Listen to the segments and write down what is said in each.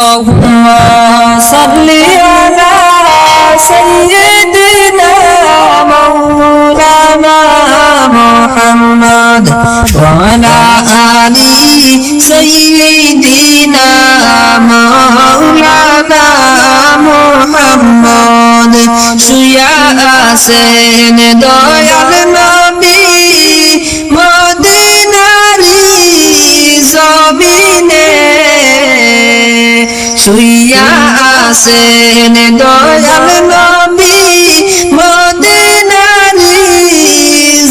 اللهم صل على سيدنا مولانا محمد وعلى آل سيدنا مولانا محمد شيا آسين دايال نبي مدينة لي শুইয়া আছেন দয়াল নবী মদিনারি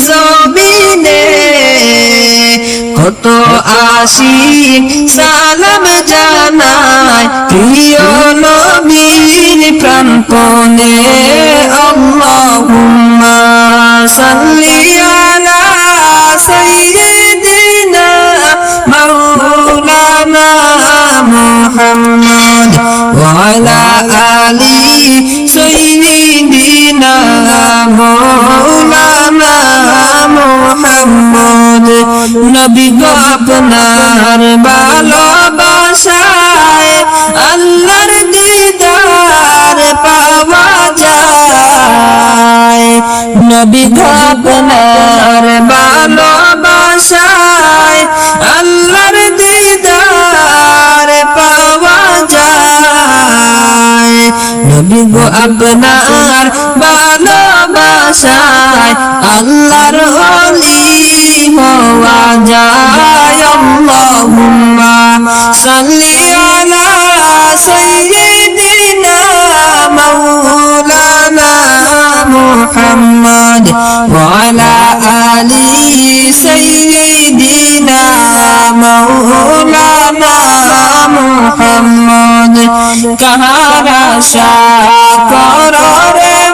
জমিনে। কত আসি সালাম জানায় প্রিয় নবীর প্রাণপণে। আল্লাহুম্মা সাল্লি আলি সাইয়্যিদিনা মাওলানা মুহাম্মদ নবী গো আপনার ভালোবাসায় আল্লাহর দিদার পাওয়া যায়। নবী আপনার গো আপনার ভালোবাসায় আল্লাহর হলি হওয়া যায় আল্লাহুম্মা সাল্লি আলা সাইয়্যিদিনা মাওলানা মুহাম্মদ ওয়া আলা আলি সাইয়্যিদিনা মাওলানা মুহাম্মদ কাহারা শাকরে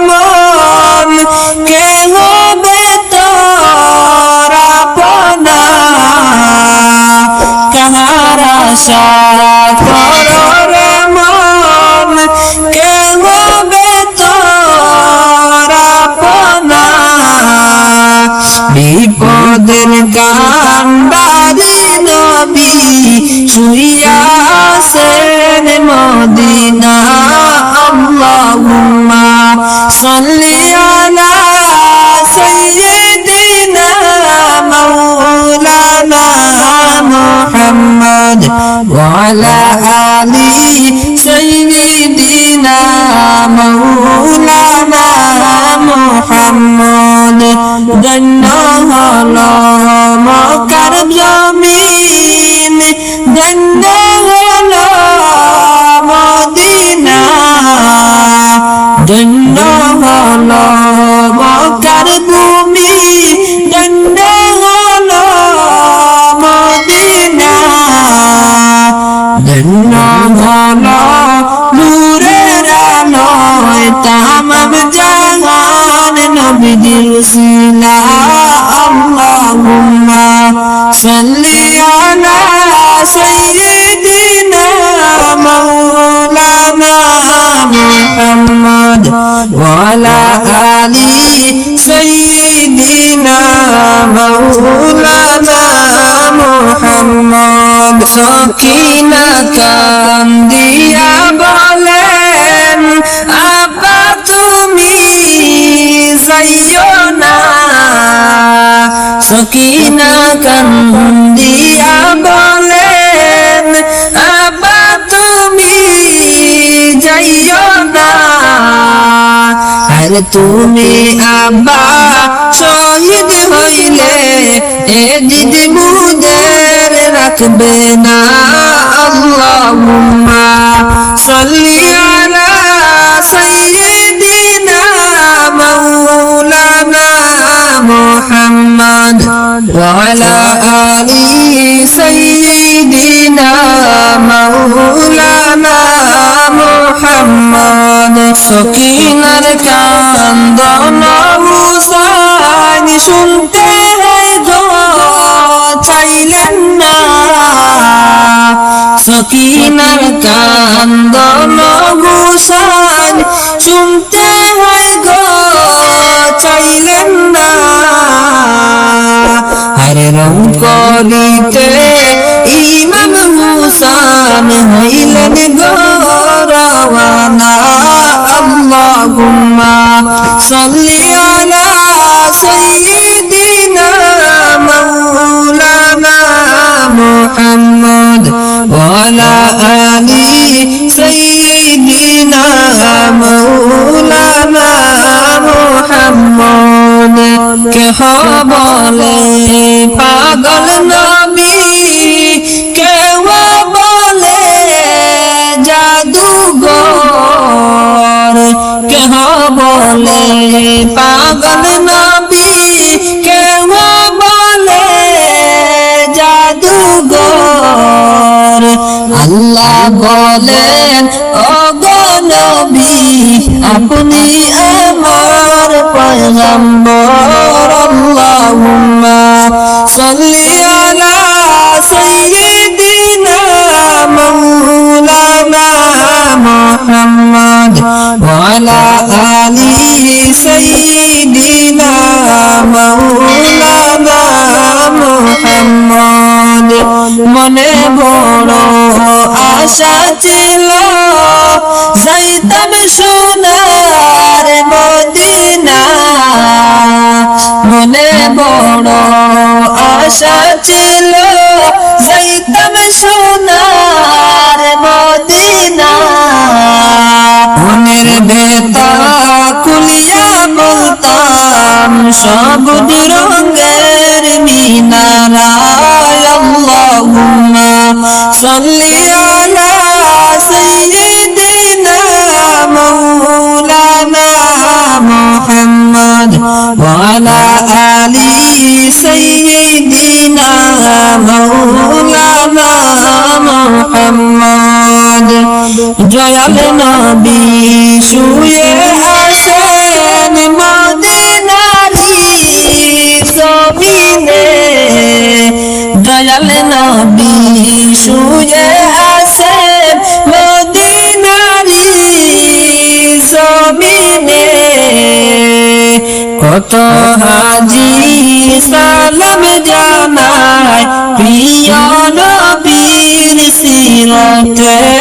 মন কে হবে তোর আপনা। কাহারা আশা মন আলি সৈদিনা মৌলানা মোহাম্মদ। ধন্য হল মকার জমিন। ধন্য হলো নূরের আলোয় তামাম জাহান নবীদের উসিলা আল্লাহুম্মা সাল্লি আলা সাইয়্যিদিনা মাওলানা মুহাম্মদ ওয়া আলা আলি সাইয়্যিদিনা মাওলানা মুহাম্মদ সকিনা কান্দিয়া বলেন, আব্বা তুমি যাইও না। সকিনা কান্দিয়া বলেন, আব্বা তুমি যাইও না। আর তুমি আব্বা শহীদ হইলে, এ দিদি মুদের রাখবে না আল্লাহুম্মা। সাল্লি আলা সাইয়্যিদিনা মাওলানা মুহাম্মদ ওয়া আলা আলি সাইয়্যিদিনা মাওলানা মুহাম্মদ। সকিনার কান্দন হুসাইন শুনতে সকিনার কান্দন গুসান শুনতে হয় গো, চাইলেন না। আরে রং করিতে ইমাম হুসান হইলেন গো, রওয়ানা। আল্লাহুম্মা সাল্লি আলা সাইয়্যিদিনা মাওলানা মুহাম্মদ। وعلى آل سيدنا مولانا محمد কেহ বলে পাগল নবী কেউ বলে জাদুঘর কেহ বলে পাগল নবী আল্লাহ বলেন অগনবী আপনি আমার পয়গম্বর আল্লাহুম্মা সাল্লি আলা আশা ছিল সোনার মদিনা। মনে বড় আশা ছিল, যাইতাম সোনার মদিনা। মনের বেতা কুলিয়া বলতাম সবুজ রঙের মিনারায় আল্লাহুম্মা সাল্লি জয়াল নবী, শুয়ে আছেন মদিনারি জমিনে। দয়াল নবী, শুয়ে আছেন মদিনারি জমিনে। কত হাজি সালাম জানায়, প্রিয় নবীর সিরতে।